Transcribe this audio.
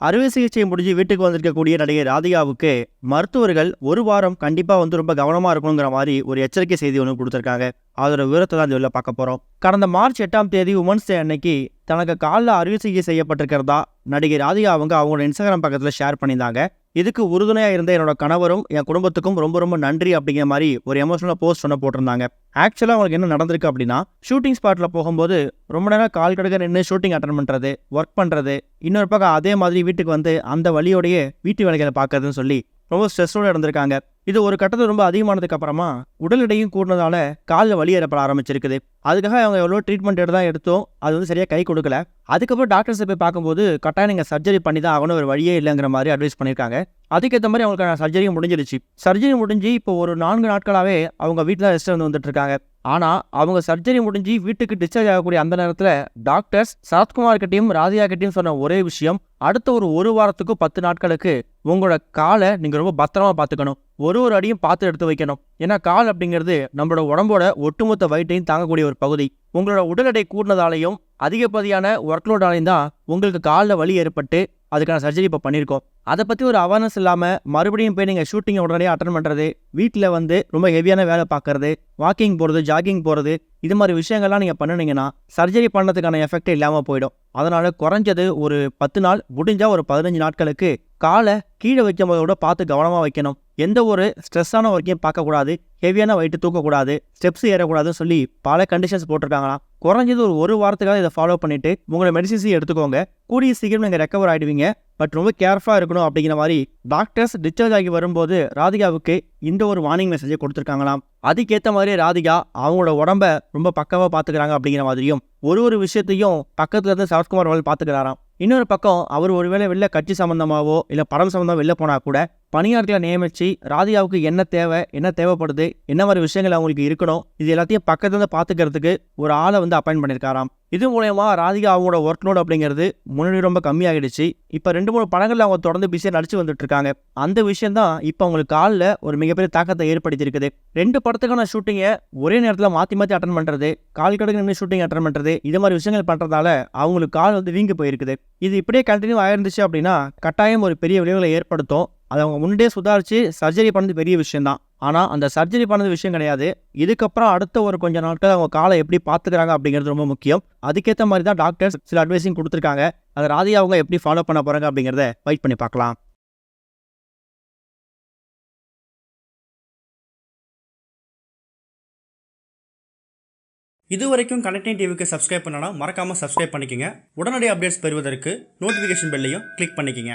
அறுவை சிகிச்சை முடிஞ்சு வீட்டுக்கு வந்திருக்கக்கூடிய நடிகை ராதிகாவுக்கு மருத்துவர்கள் ஒரு வாரம் கண்டிப்பாக வந்து ரொம்ப கவனமாக இருக்கணுங்கிற மாதிரி ஒரு எச்சரிக்கை செய்தி ஒன்று கொடுத்துருக்காங்க. அதோட விவரத்தை தான் இந்த பார்க்க போகிறோம் கடந்த மார்ச் எட்டாம் தேதி உமன்ஸ் டே அன்னைக்கு தனக்கு காலில் அறுவை சிகிச்சை செய்யப்பட்டிருக்கிறதா நடிகை ராதிகா அவங்க அவங்களோட இன்ஸ்டாகிராம் பக்கத்தில் ஷேர் பண்ணியிருந்தாங்க. இதுக்கு உறுதுணையாக இருந்த என்னோட கணவரும் என் குடும்பத்துக்கும் ரொம்ப ரொம்ப நன்றி அப்படிங்கிற மாதிரி ஒரு எமோஷனல் போஸ்ட் ஒன்று போட்டிருந்தாங்க. ஆக்சுவலாக அவங்களுக்கு என்ன நடந்திருக்கு அப்படின்னா ஷூட்டிங் ஸ்பாட்டில் போகும்போது ரொம்ப நேரம் கால் கடுக்க நின்று ஷூட்டிங் அட்டன் பண்ணுறது ஒர்க் பண்ணுறது இன்னொரு பக்கம் அதே மாதிரி வீட்டுக்கு வந்து அந்த வழியோடையே வீட்டு வேலைகளை பார்க்கறதுன்னு சொல்லி ரொம்ப ஸ்ட்ரெஸ்ஸோடு இருந்திருக்காங்க இது ஒரு கட்டத்தில் ரொம்ப அதிகமானதுக்கு அப்புறமா உடல் எடையும் கூடினதால காலில் வலி ஏற்பட ஆரம்பிச்சிருக்குது. அதுக்காக அவங்க எவ்வளோ ட்ரீட்மெண்ட் எடுத்து தான் எடுத்தோம். அது வந்து சரியாக கை கொடுக்கல. அதுக்கப்புறம் டாக்டர்ஸை போய் பார்க்கும்போது கட்டாயம் நீங்கள் சர்ஜரி பண்ணி தான் ஆகணும். ஒரு வழியே இல்லைங்கிற மாதிரி அட்வைஸ் பண்ணியிருக்காங்க. அதுக்கேற்ற மாதிரி அவங்களுக்கான சர்ஜரியும் முடிஞ்சிருச்சு. சர்ஜரி முடிஞ்சு இப்போ ஒரு நான்கு நாட்களாகவே அவங்க வீட்டில் ரெஸ்ட் வந்து வந்துட்டு இருக்காங்க. ஆனால் அவங்க சர்ஜரி முடிஞ்சு வீட்டுக்கு டிஸ்சார்ஜ் ஆகக்கூடிய அந்த நேரத்தில் டாக்டர்ஸ் சரத்குமார் கிட்டையும் ராதிகா கிட்டையும் சொன்ன ஒரே விஷயம் அடுத்த ஒரு ஒரு வாரத்துக்கு பத்து நாட்களுக்கு உங்களோட காலை நீங்கள் ரொம்ப பத்திரமா பார்த்துக்கணும். ஒரு ஒரு அடியும் பார்த்து எடுத்து வைக்கணும். ஏன்னா கால் அப்படிங்கிறது நம்மளோட உடம்போட ஒட்டுமொத்த வயிற்றையும் தாங்கக்கூடிய ஒரு பகுதி. உங்களோட உடல் எடை கூடினதாலையும் அதிகப்படியான ஒர்க் லோடாலையும் தான் உங்களுக்கு காலில் வலி ஏற்பட்டு அதுக்கான சர்ஜரி இப்போ பண்ணியிருக்கோம் அதை பற்றி ஒரு அவேர்னஸ் இல்லாமல் மறுபடியும் போய் நீங்கள் ஷூட்டிங்கை உடனே அட்டன் பண்ணுறது வீட்டில் வந்து ரொம்ப ஹெவியான வேலை பார்க்கறது வாக்கிங் போகிறது ஜாகிங் போகிறது இது மாதிரி விஷயங்கள்லாம் நீங்கள் பண்ணுனீங்கன்னா சர்ஜரி பண்ணதுக்கான எஃபெக்ட் இல்லாமல் போயிடும். அதனால் குறைஞ்சது ஒரு பத்து நாள் முடிஞ்சால் ஒரு பதினஞ்சு நாட்களுக்கு காலை கீழே வைக்கும் போதோட பார்த்து கவனமாக வைக்கணும். எந்த ஒரு ஸ்ட்ரெஸ்ஸான ஒர்க்கையும் பார்க்கக்கூடாது. ஹெவியான வெயிட்டு தூக்கக்கூடாது. ஸ்டெப்ஸ் ஏறக்கூடாதுன்னு சொல்லி பல கண்டிஷன்ஸ் போட்டிருக்காங்களாம். குறைஞ்சது ஒரு ஒரு வாரத்துக்காக இதை ஃபாலோ பண்ணிவிட்டு உங்களோட மெடிசின்ஸையும் எடுத்துக்கோங்க. கூடிய சீக்கிரம் நீங்கள் ரெக்கவர் ஆகிடுவீங்க பட் ரொம்ப கேர்ஃபுல்லாக இருக்கணும் அப்படிங்கிற மாதிரி டாக்டர்ஸ் டிஸ்சார்ஜ் ஆகி வரும்போது ராதிகாவுக்கு இந்த ஒரு வார்னிங் மெசேஜை கொடுத்துருக்காங்களாம். அதுக்கேற்ற மாதிரி ராதிகா அவங்களோட உடம்ப ரொம்ப பக்கவாக பார்த்துக்கிறாங்க அப்படிங்கிற மாதிரியும் ஒரு ஒரு விஷயத்தையும் பக்கத்துல இருந்து சரத்குமார் அவர்கள் பார்த்துக்கிறாராம். இன்னொரு பக்கம் அவர் ஒருவேளை வெளில கட்சி சம்மந்தமாவோ இல்லை படம் சம்மந்தமாக வெளில போனால் கூட பணியாளர்களை நியமித்து ராதிகாவுக்கு என்ன தேவை என்ன தேவைப்படுது என்ன மாதிரி விஷயங்கள் அவங்களுக்கு இருக்கணும் இது எல்லாத்தையும் பக்கத்துலேருந்து பார்த்துக்கிறதுக்கு ஒரு ஆளை வந்து அப்பாயின் பண்ணியிருக்காராம். இது மூலயமா ராதிகா அவங்களோட ஒர்க் லோட் அப்படிங்கிறது முன்னாடி ரொம்ப கம்மியாகிடுச்சு. இப்போ ரெண்டு மூணு படங்களில் அவங்க தொடர்ந்து பிஸியாக நடிச்சு வந்துட்டு இருக்காங்க அந்த விஷயம் தான் இப்போ அவங்களுக்கு காலில் ஒரு மிகப்பெரிய தாக்கத்தை ஏற்படுத்தியிருக்குது. ரெண்டு படத்துக்கான ஷூட்டிங்கை ஒரே நேரத்தில் மாற்றி மாற்றி அட்டன் பண்ணுறது கால் கடுக்கு நின்று ஷூட்டிங் அட்டன் பண்ணுறது இது மாதிரி விஷயங்கள் பண்ணுறதால அவங்களுக்கு கால் வந்து வீங்கி போயிருக்குது. இது இப்படியே கண்டினியூ ஆயிருந்துச்சு அப்படின்னா கட்டாயம் ஒரு பெரிய விளைவுகளை ஏற்படுத்தும். அதை அவங்க முன்னே சுதாரித்து சர்ஜரி பண்ணது பெரிய விஷயம்தான். ஆனால் அந்த சர்ஜரி பண்ணது விஷயம் கிடையாது. இதுக்கப்புறம் அடுத்த ஒரு கொஞ்ச நாட்கள் அவங்க காலை எப்படி பார்த்துக்கிறாங்க அப்படிங்கிறது ரொம்ப முக்கியம். அதுக்கேற்ற மாதிரி தான் டாக்டர்ஸ் சில அட்வைஸிங் கொடுத்துருக்காங்க. அதை ராதிகா அவங்க எப்படி ஃபாலோ பண்ண போகிறாங்க அப்படிங்கிறத வெயிட் பண்ணி பார்க்கலாம். இதுவரைக்கும் கனெக்டிங் டிவிக்கு சப்ஸ்கிரைப் பண்ணனா மறக்காமல் சப்ஸ்கிரைப் பண்ணிக்கங்க. உடனடி அப்டேட்ஸ் பெறுவதற்கு நோட்டிஃபிகேஷன் பெல்லையும் கிளிக் பண்ணிக்கங்க.